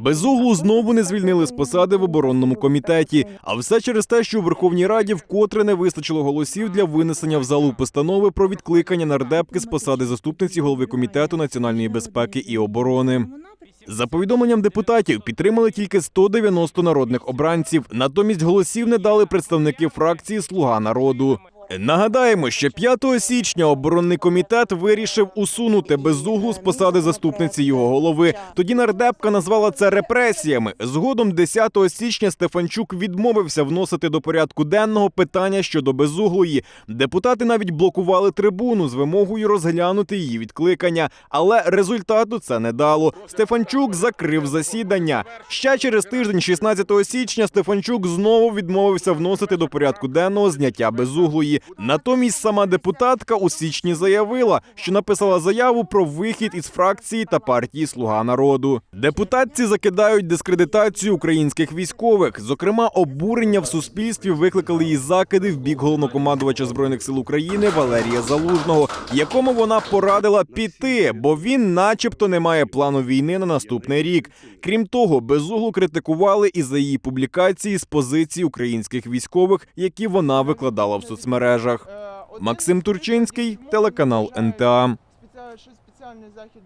Безуглу знову не звільнили з посади в оборонному комітеті. А все через те, що у Верховній Раді вкотре не вистачило голосів для винесення в залу постанови про відкликання нардепки з посади заступниці голови комітету національної безпеки і оборони. За повідомленням депутатів підтримали тільки 190 народних обранців. Натомість голосів не дали представники фракції Слуга народу. Нагадаємо, що 5 січня оборонний комітет вирішив усунути безуглу з посади заступниці його голови. Тоді нардепка назвала це репресіями. Згодом 10 січня Стефанчук відмовився вносити до порядку денного питання щодо безуглої. Депутати навіть блокували трибуну з вимогою розглянути її відкликання, але результату це не дало. Стефанчук закрив засідання. Ще через тиждень, 16 січня, Стефанчук знову відмовився вносити до порядку денного зняття безуглої. Натомість сама депутатка у січні заявила, що написала заяву про вихід із фракції та партії Слуга народу. Депутатці закидають дискредитацію українських військових. Зокрема, обурення в суспільстві викликали її закиди в бік головнокомандувача збройних сил України Валерія Залужного, якому вона порадила піти, бо він, начебто, не має плану війни на наступний рік. Крім того, безуглу критикували і за її публікації з позицій українських військових, які вона викладала в соцмережах. Максим Турчинський, телеканал НТА. Спеціальний захід